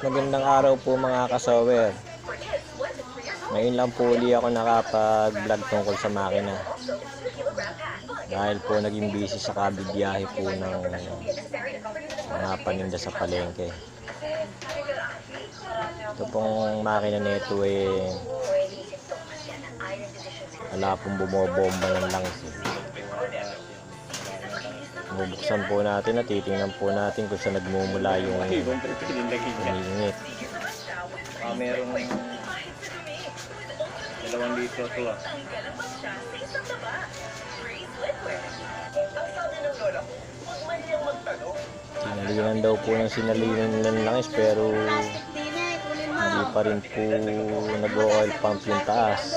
Magandang araw po mga kasower. Ngayon lang po uli ako nakapag-vlog tungkol sa makina. Dahil po naging busy sa kabibiyahe po ng mga paninda sa palengke. Ito pong makina nito eh wala pong bumobomba ng langis. Eh. Bubuksan po natin at titingnan po natin kung saan nagmumula yung umiingit. Ah, merong dalawang litro to ah. Sinalinan daw po ng sinalinan ng langis pero hindi pa rin po nag-oil pump yung taas.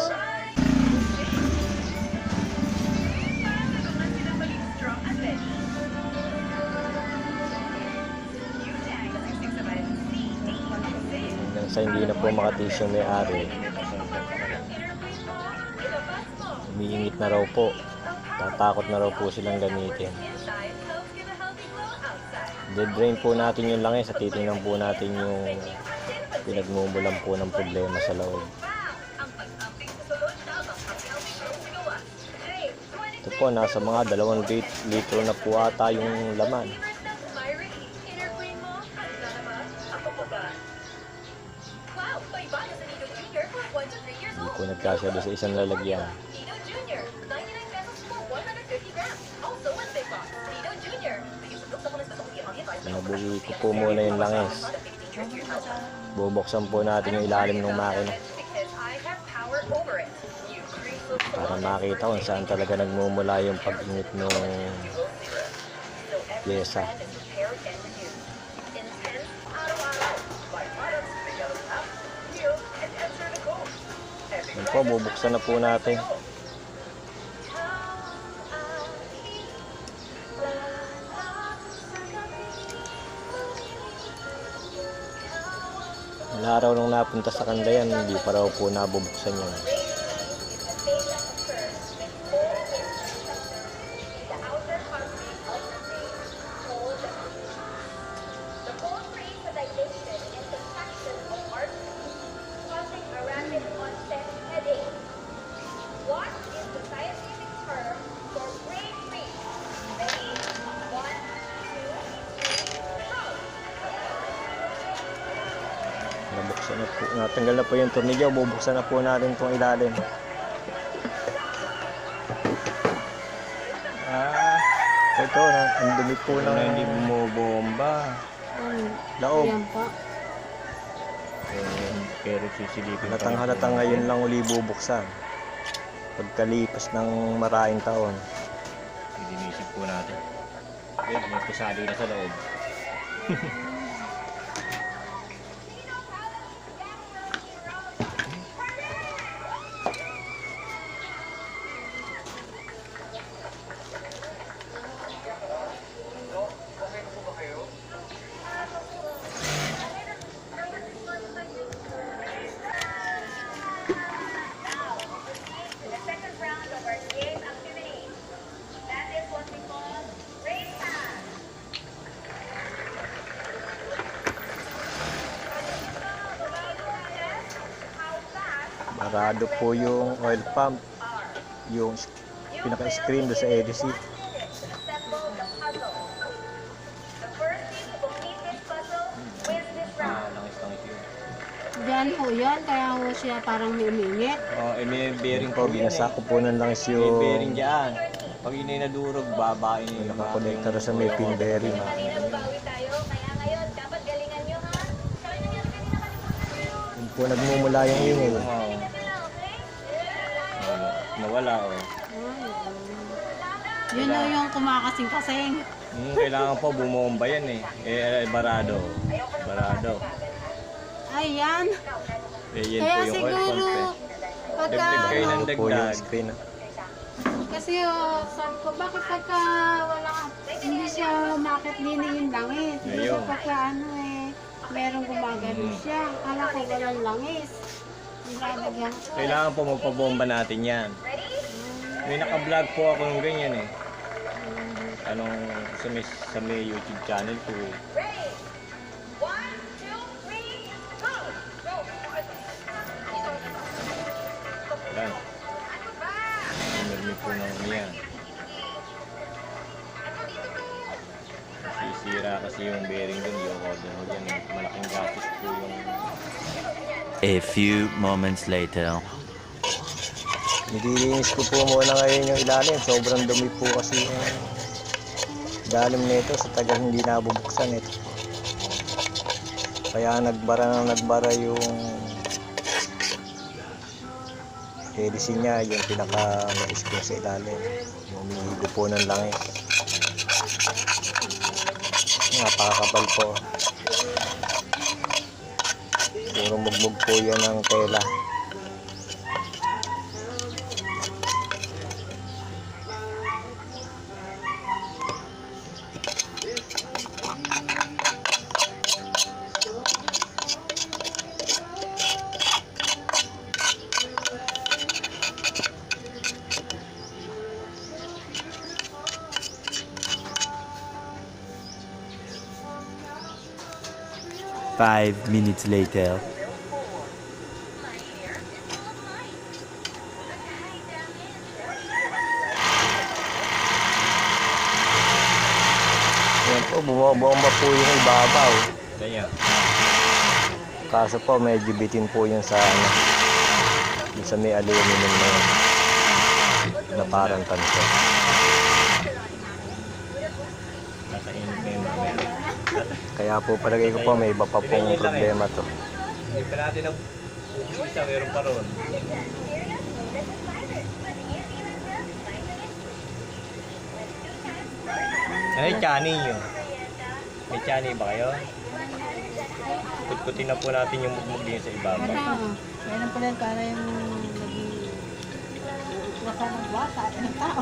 Sa hindi na po makatis yung may-ari, umiingit na raw po. Tatakot na raw po silang gamitin. Dedrain po natin yung langis at titingnan po natin yung pinagmumulan po ng problema sa loob. Ito po, nasa mga dalawang lit- litro na po ata yung laman. Po nagkasya doon sa isang lalagyan. Nabuhi ko po muna yung langis. Bubuksan po natin yung ilalim ng makina. Para makita kung saan talaga nagmumula yung pag-init ng pyesa. Po, bubuksan na po natin. Wala raw nung napunta sa kanda yan, hindi pa raw po nabubuksan yan. Natanggal na po yung tornilyo. Bubuksan na po natin itong ilalim. Ah, Ito, na, ang dumi po na ng hindi bumobomba. laog. Yan po. Eh, pero sisilipin Halatang halatang ngayon lang uli bubuksan. Pagkalipas ng maraming taon. Idinisip po natin. May pusali na sa loob. fast Marado po yung oil pump. Yung pinaka-screen do sa yun. Diyan ho yan, kaya ho siya parang umingit. Oh, eh, may bearing Po, po yan eh. po ng langis May bearing yung dyan. Pag hindi nadurog, babain yung nakakonekta rin sa may pin bearing. Kanina bawi tayo, kaya ngayon dapat Nawala oh. Yun ho yung kumakasing-kasing. Hmm, kailangan po bumomba yan eh. Eh, barado. Barado. Ayan. Eh, yan Kaya po yung oil siguro, pump eh. pagka, Dagdag kayo ng ano, Po yung dagdag. screen. kasi oh, sabi ko, bakit pagka wala, hindi siya umakit din yung langis. Hindi Ayun. pagka ano eh, merong gumagano siya. Kala ko walang langis. Ilalagyan. Kailangan po magpabomba natin yan. May naka-vlog po ako ng ganyan eh. Anong sa may, sa may YouTube channel ko eh. Yan. Pinirmi po ng ano yan. Nasisira kasi yung bearing dun. Yung order mo dyan. Eh. Malaking gastos po yung A few moments later. Nililinis ko po muna ngayon yung ilalim. Sobrang dumi po kasi yung ilalim nito sa tagal hindi nabubuksan ito. Kaya nagbara na nagbara yung hélice niya, yung pinaka mais ko sa ilalim. Yung umihigo po ng langis. Napakakapal po. Puro yan ng tela. Five minutes later. Yan po, bumabomba po yung ibabaw. kaya. Kaso po, medyo bitin po yun sa ano, yung sa may aluminum na yun. Na parang tanso. Nasa init na yun mamaya. Kaya po palagay ko po, may iba pa pong problema to. Hindi pa natin ang isa, meron pa ron. Ay, chani yun. May chani ba kayo? Kutkutin na po natin yung mugmug din sa ibabaw. Ano, meron pala yung para yung naging wasa ng bata, ng tao.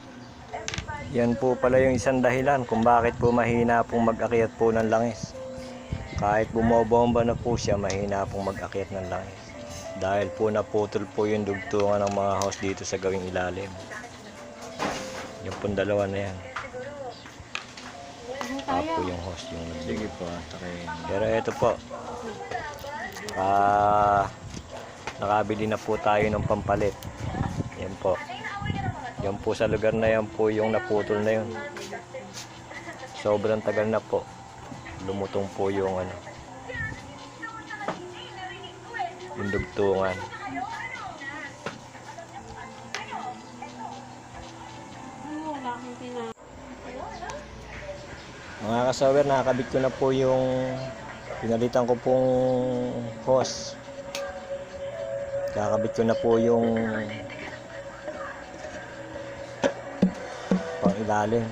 Yan po pala yung isang dahilan kung bakit po mahina pong mag-akyat po ng langis. Kahit bumobomba na po siya, mahina pong mag-akyat ng langis. Dahil po naputol po yung dugtungan ng mga house dito sa gawing ilalim. Yung pong dalawa na yan. Ah, po yung host yung. Sige po, takin. Pero ito po. Ah, nakabili na po tayo ng pampalit. Yan po. Yan po sa lugar na yan po yung naputol na yun. Sobrang tagal na po. Lumutong po yung ano. Yung dugtungan. Mga kasawer, nakakabit ko na po yung pinalitan ko pong hose. Kakabit ko na po yung ilalim.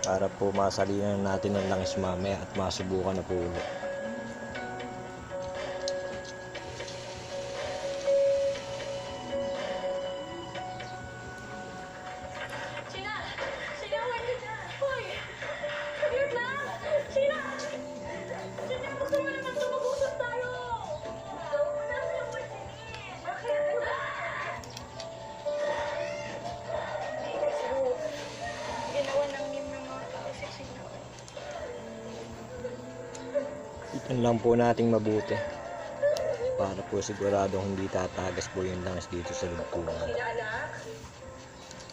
Para po masalinan natin ng langis mamaya at masubukan na po ulit. Itan lang po nating mabuti. Para po sigurado hindi tatagas po yung langis dito sa lugtungan.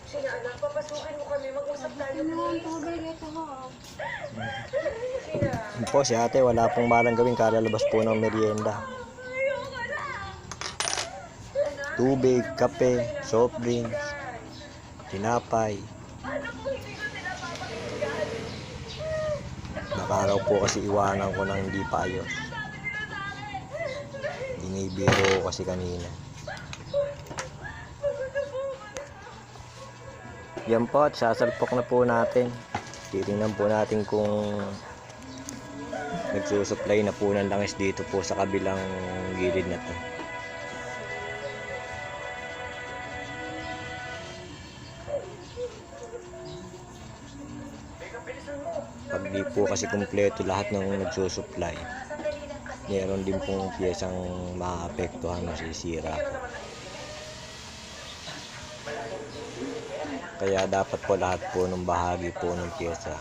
Sina, anak? Papasukin mo kami. Mag-usap tayo, please. Sina. Po si ate, wala pong balang gawin kalalabas po ng merienda. Tubig, kape, soft drinks, tinapay. Nakaraw po kasi iwanan ko ng hindi pa ayos. Hindi Bumibiro ko kasi kanina. Yan po at sasalpok na po natin. Titingnan po natin kung nagsusupply na po ng langis dito po sa kabilang gilid na to. Pag di po kasi kumpleto lahat ng nagsusupply, meron din pong piyesang maapektuhan, masisira po. Kaya dapat po lahat po ng bahagi po ng pyesa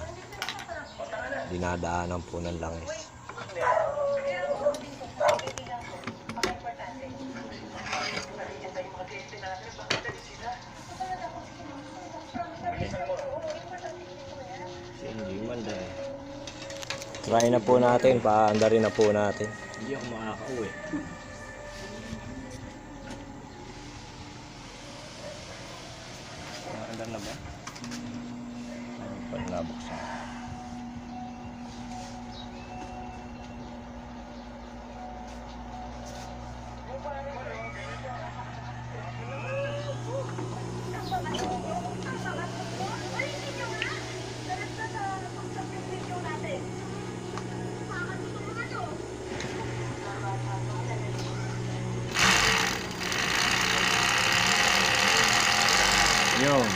dinadaanan po ng langis. Si hindi man dahil. Try na po natin, paanda rin na po natin. Hindi ako makakauwi. Nakandar na ba? Ano pa nabuksan? Yun.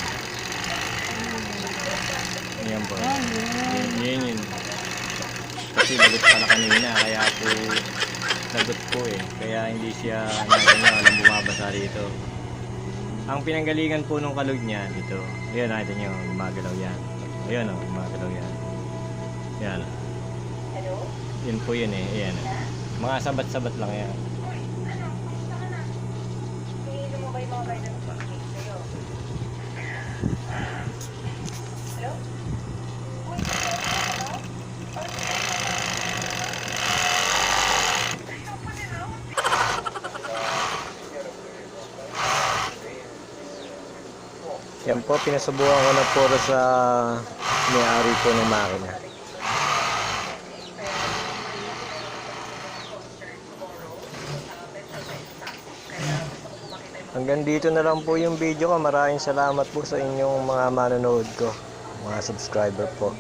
Yan po. Yun, yun yun. Kasi lagot pala kanina, kaya po lagot po eh. Kaya hindi siya niya, walang bumabasa rito. Ang pinanggalingan po nung kalog niya dito. Ayan natin nyo, gumagalaw yan. Ayan o, oh, gumagalaw yan. Yan. Yun po yun eh, ayan. Mga sabat-sabat lang yan. Yan po, pinasubukan ko na puro sa may-ari po ng makina. Hanggang dito na lang po yung video ko. Maraming salamat po sa inyong mga manonood ko. Mga subscriber po.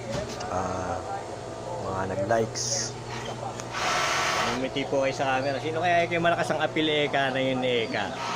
Ah, mga nag-likes. Umiti po kayo sa camera. Sino kaya kayo malakas ang apil Eka na yun Eka?